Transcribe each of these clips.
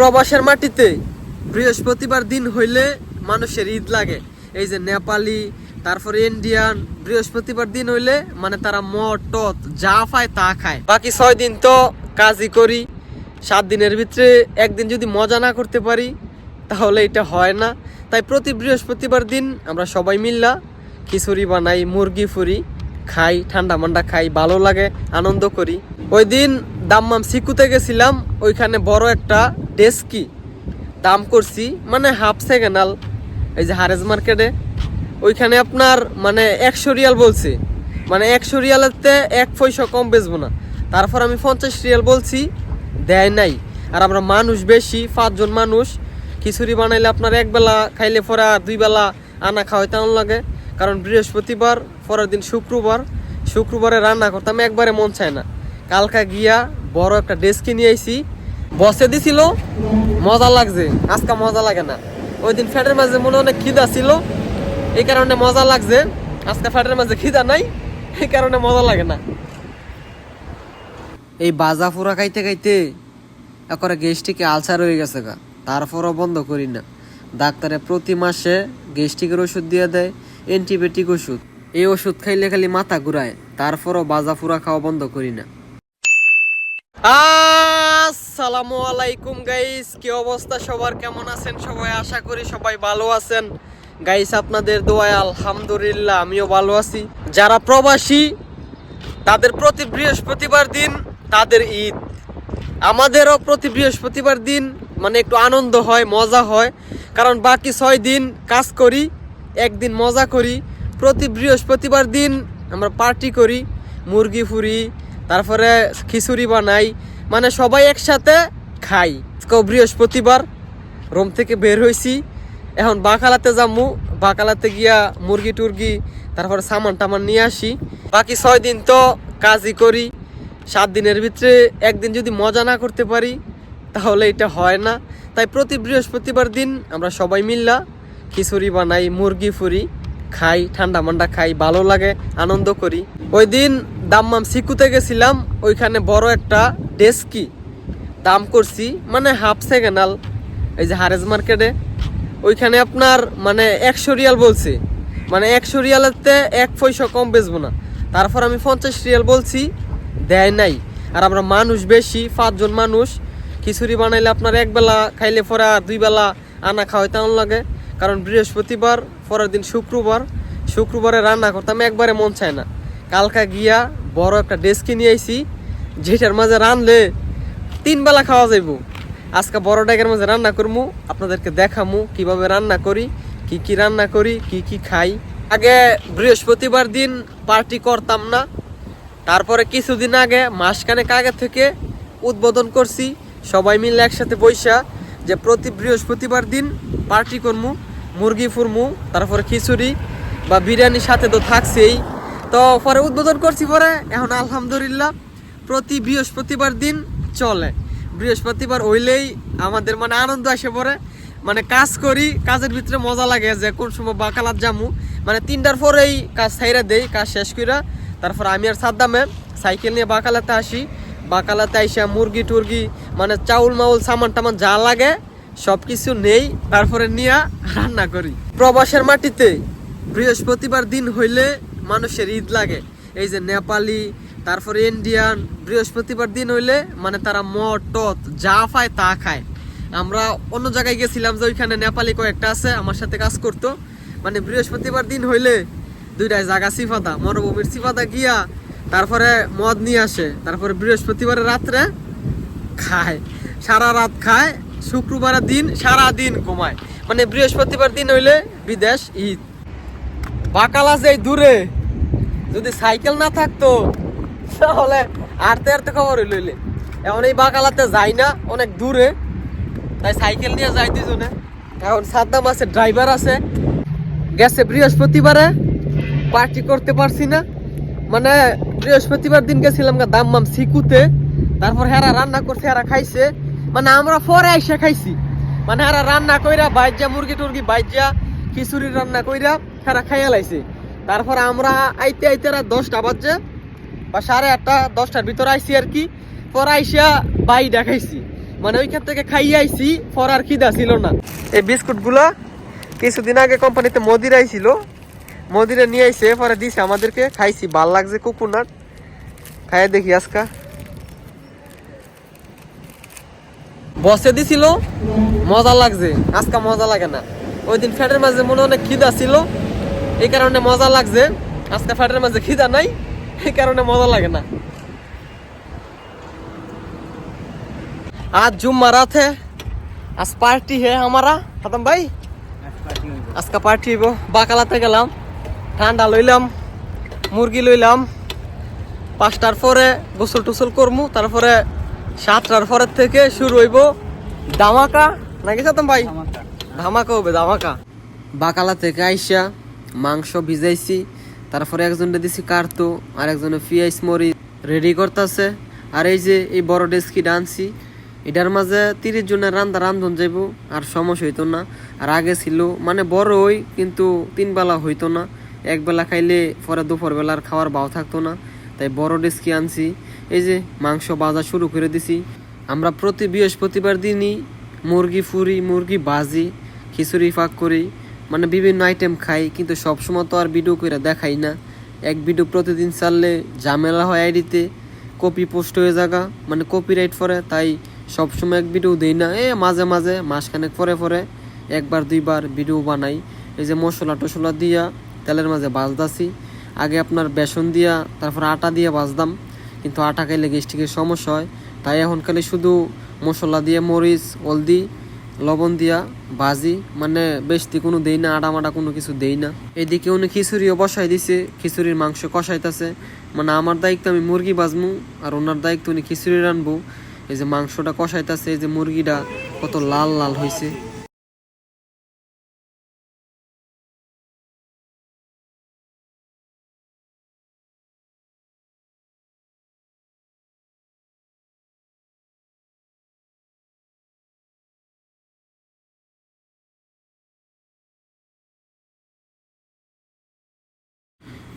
প্রবাসের মাটিতে বৃহস্পতিবার দিন হইলে মানুষের ঈদ লাগে। এই যে নেপালি, তারপরে ইন্ডিয়ান, বৃহস্পতিবার দিন হইলে মানে তারা মদ টত যা পায় তা খায়। বাকি ছয় দিন তো কাজই করি। সাত দিনের ভিতরে একদিন যদি মজা না করতে পারি, তাহলে এটা হয় না। তাই প্রতি বৃহস্পতিবার দিন আমরা সবাই মিল্লা খিচুড়ি বানাই, মুরগি ফুরি, খাই, ঠান্ডা মান্ডা খাই, ভালো লাগে, আনন্দ করি। ওই দিন দাম্মাম সিকুতে গেছিলাম, ওইখানে বড় একটা ডেস্কি দাম করছি মানে হাফ সেকেন্ডাল এই যে হারেজ মার্কেটে ওইখানে আপনার মানে একশো রিয়াল বলছে। মানে একশো রিয়ালেতে এক পয়সা কম বেচবো না। তারপর আমি পঞ্চাশ রিয়াল বলছি, দেয় নাই। আর আমরা মানুষ বেশি, পাঁচজন মানুষ। খিচুড়ি বানাইলে আপনার এক বেলা, খাইলে পরে আর দুই বেলা আনা খাওয়াইতে আনন্দ লাগে। কারণ বৃহস্পতিবার, পরের দিন শুক্রবার। শুক্রবারে রান্না করতাম, একবারে মন চায় না। কালকা গিয়া বড় একটা ডেস্কি নিয়ে আইছি। বসে দিছিল, মজা লাগছে। আজকে মজা লাগে না। ওই দিন ফ্যাটের মাঝে মনে অনেক খিদা ছিল। এই কারণে মজা লাগছে। আজকে ফ্যাটের মাঝে খিদা নাই, এই কারণে মজা লাগে না। এই বাজা ফুরা খাইতে খাইতে একরে গ্যাস্ট্রিকে আলসার হয়ে গেছে গা। তারপরও বন্ধ করি না। ডাক্তারে প্রতি মাসে গ্যাস্ট্রিকের ওষুধ দিয়ে দেয়, অ্যান্টিবায়োটিক ওষুধ। এই ওষুধ খাইলে খালি মাথা ঘুরায়, তারপরও বাজা ফুরা খাওয়া বন্ধ করি না। আসসালামু আলাইকুম গাইস কি অবস্থা সবার? কেমন আছেন সবাই? আশা করি সবাই ভালো আছেন। গাইস আপনাদের দোয়ায় আলহামদুলিল্লাহ, আমিও ভালো আছি। যারা প্রবাসী, তাদের প্রতি বৃহস্পতিবার দিন, তাদের ঈদ। আমাদেরও প্রতি বৃহস্পতিবার দিন মানে একটু আনন্দ হয়, মজা হয়। কারণ বাকি ছয় দিন কাজ করি, একদিন মজা করি। প্রতি বৃহস্পতিবার দিন আমরা পার্টি করি, মুরগি ফুরি তারপরে খিচুড়ি বানাই। মানে সবাই একসাথে খাই। বৃহস্পতিবার, রোম থেকে বের হয়েছি এখন বাকালাতে যামু। বাকালাতে গিয়া মুরগি টুরগি, তারপরে সামান টামান নিয়ে আসি। বাকি ছয় দিন তো কাজই করি। সাত দিনের ভিতরে একদিন যদি মজা না করতে পারি, তাহলে এটা হয় না। তাই প্রতি বৃহস্পতিবার দিন আমরা সবাই মিল্লা খিচুড়ি বানাই, মুরগি ফুরি, খাই, ঠান্ডা মান্ডা খাই, ভালো লাগে, আনন্দ করি। ওই দিন দাম্মাম সিকুতে গেছিলাম, ওইখানে বড় একটা ডেস্কি। দাম করছি মানে হাফ সেকেন্ডাল, এই যে হারেজ মার্কেটে। ওইখানে আপনার মানে একশো রিয়াল বলছে। মানে একশো রিয়ালেতে এক পয়সা কম বেচবো না। তারপর আমি পঞ্চাশ রিয়াল বলছি, দেয় নাই। আর আমরা মানুষ বেশি, পাঁচজন মানুষ। খিচুড়ি বানাইলে আপনার এক বেলা, খাইলে পরে আর দুই বেলা আনা খাওয়াইতে আনন্দ লাগে। কারণ বৃহস্পতিবার, পরের দিন শুক্রবার। শুক্রবারে রান্না করতাম, একবারে মন চায় না। কালকা গিয়া বড় একটা ডেস্কি নিয়ে আইছি, যেটার মাঝে রানলে তিন বেলা খাওয়া যাইব। আজকে বড় ডেকের মাঝে রান্না করব আপনাদেরকে দেখামু কীভাবে রান্না করি, কি কি রান্না করি, কি কি খাই। আগে বৃহস্পতিবার দিন পার্টি করতাম না, তারপরে কিছুদিন আগে, মাসখানেক আগে থেকে উদ্বোধন করছি, সবাই মিলে একসাথে বৈশা যে প্রতি বৃহস্পতিবার দিন পার্টি করমু, মুরগি ফুরমু, তারপরে খিচুড়ি বা বিরিয়ানির সাথে তো থাকছেই। তো পরে উদ্বোধন করছি পরে। এখন আলহামদুলিল্লাহ প্রতি বৃহস্পতিবার দিন চলে। বৃহস্পতিবার হইলেই আমাদের মানে আনন্দ আসে পরে। মানে কাজ করি, কাজের ভিতরে মজা লাগে যে কোন সময় বাকালাত জামু মানে তিনটার পরেই কাজ সাইরা দেই, কাজ শেষ কইরা। তারপর আমি আর সাদ্দামে সাইকেল নিয়ে বাকালাতে আসি। বাকালাতে আইসা মুরগি টুরগি মানে চাউল মাউল, সামান টামান যা লাগে সব কিছু নেই। তারপরে নিয়ে রান্না করি। প্রবাসের মাটিতে বৃহস্পতিবার দিন হইলে মানুষের ঈদ লাগে। এই যে নেপালি, তারপরে ইন্ডিয়ান, বৃহস্পতিবার দিন হইলে মানে তারা মদ টত যা পায় তা খায়। আমরা অন্য জায়গায় গেছিলাম যে ওইখানে নেপালি কয়েকটা আছে, আমার সাথে কাজ করতো। মানে বৃহস্পতিবার দিন হইলে দুইটায় জায়গা সিফাদা, মরুভূমির সিফাদা গিয়া তারপরে মদ নিয়ে আসে। তারপরে বৃহস্পতিবারের রাত্রে খায়। সারা রাত খায়, শুক্রবারের দিন সারা দিন ঘুমায়। মানে বৃহস্পতিবার দিন হইলে বিদেশ ঈদ। বাকালা যে দূরে যদি সাইকেল না থাকতো, তাহলে আরতে আরতে খবর লইলে এখন এই বাকালাতে যাই না, অনেক দূরে। তাই সাইকেল নিয়ে যাই দুজনে। এখন সাদ্দাম আছে, ড্রাইভার আছে। গেছে বৃহস্পতিবারে। পার্টি করতে পারছি না। মানে বৃহস্পতিবার দিন গেছিলাম গা দাম মাম সিকুতে। তারপর হেরা রান্না করছে, হেরা খাইছে। মানে আমরা পরে আইসা খাইছি। মানে হেরা রান্না কইরা বাইজা মুরগি টুরগি বাইজা খিচুড়ি রান্না কইরা হেরা খাইয়া লাইছে। তারপর আমরা আইতে আইতে রাত দশটা বাজছে, বা সাড়ে আটটা, দশটার ভিতরে আইসি আর কি। পরে আইসা বাই দেখাইছি। মানে ওইখান থেকে খাইয়ে আইছি, পর আর খিদা ছিল না। এই বিস্কুটগুলো কিছুদিন আগে কোম্পানিতে মদির আইছিল। মদিরে নিয়ে আইসে পরে দিছে আমাদেরকে। খাইছি, ভালো লাগছে কোকোনাট। খাইয়ে দেখি আজকা। বসে দিছিল, মজা লাগছে। আজকে মজা লাগে না। ওই দিন ফ্যাটের মাঝে মনে অনেক খিদা ছিল। এই কারণে মজা লাগছে। আজকে ফ্যাটের মাঝে খিদা নাই এই কারণে মজা লাগে না। আজ জুম্মা রাত আজ পার্টি হে আমারা। হাতাম ভাই? আজকে পার্টি হইব। বাকালাতে গেলাম ঠান্ডা লইলাম মুরগি লইলাম। পাঁচটার পরে গোসল টুসল করমু তারপরে সাতটার পরের থেকে শুরু হইব ধামাকা। নাকি সাতাম ভাই? ধামাকা। হবে ধামাকা। বাকালা থেকে আইসা মাংস ভিজাইছি, তারপরে একজনকে দিছি কার্তো, আর একজনে পিয়াইস মরি রেডি করতেছে। আর এই যে এই বড় ডেস্কি ডানছি এটার মাঝে তিরিশ জনের রান্দা রান্ধন যাইব, আর সমস্যা হইতো না। আর আগে ছিল মানে বড় হই, কিন্তু তিন বেলা হইতো না। এক বেলা খাইলে পরে দুপুর বেলার খাওয়ার বাও থাকতো না। তাই বড় ডেস্কি আনছি। এই যে মাংস বাজা শুরু করে দিছি। আমরা প্রতি বৃহস্পতিবার দিনই মুরগি ফুরি, মুরগি বাজি খিচুড়ি ফাঁক করি। মানে বিভিন্ন আইটেম খাই, কিন্তু সবসময় তো আর ভিডিও করে দেখাই না। এক ভিডিও প্রতিদিন চাললে ঝামেলা হয় আইডিতে কপি পোস্ট হয়ে জায়গা মানে কপিরাইট পরে, তাই সবসময় এক ভিডিও দেই না। এ, মাঝে মাঝে, মাসখানেক পরে পরে একবার দুইবার ভিডিও বানাই। এই যে মশলা টসলা দিয়া তেলের মাঝে বাজদাছি। আগে আপনার বেসন দিয়া, তারপর আটা দিয়ে বাজদাম। কিন্তু আটা খাইলে গ্যাস্ট্রিকের সমস্যা হয়। তাই এখন খালি শুধু মশলা দিয়ে মরিচ, হলদি লবণ দিয়া ভাজি মানে বেশি কোনো দেই না আটা মাটা কোনো কিছু দেই না। এদিকে উনি খিচুড়িও বসাই দিছে, খিচুড়ির মাংস কষাইতেছে। মানে আমার দায়িত্ব আমি মুরগি বাজমু আর ওনার দায়িত্ব উনি খিচুড়ি রানবো। এই যে মাংসটা কষাইতেছে, এই যে মুরগিটা কত লাল লাল হয়েছে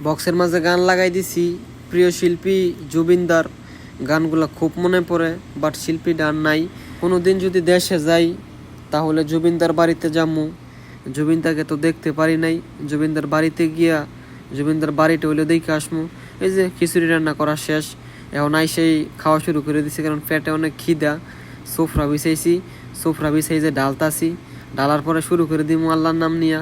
বক্সের মাঝে গান লাগাই দিছি। প্রিয় শিল্পী জুবিনদার গানগুলো খুব মনে পড়ে বাট শিল্পী ডান নাই। কোনো দিন যদি দেশে যাই, তাহলে জুবিনদার বাড়িতে যামু। জুবিনদাকে তো দেখতে পারি নাই। জুবিনদার বাড়িতে গিয়া জুবিনদার বাড়িতে হইলে দেখে আসমু। এই যে খিচুড়ি রান্না করা শেষ। এখন আইসেই খাওয়া শুরু করে দিছি, কারণ পেটে অনেক খিদা। সোফরা বিছাইছি। সোফরা বিছাই যে ডালতাছি। ডালার পরে শুরু করে দিমু আল্লাহর নাম নিয়া।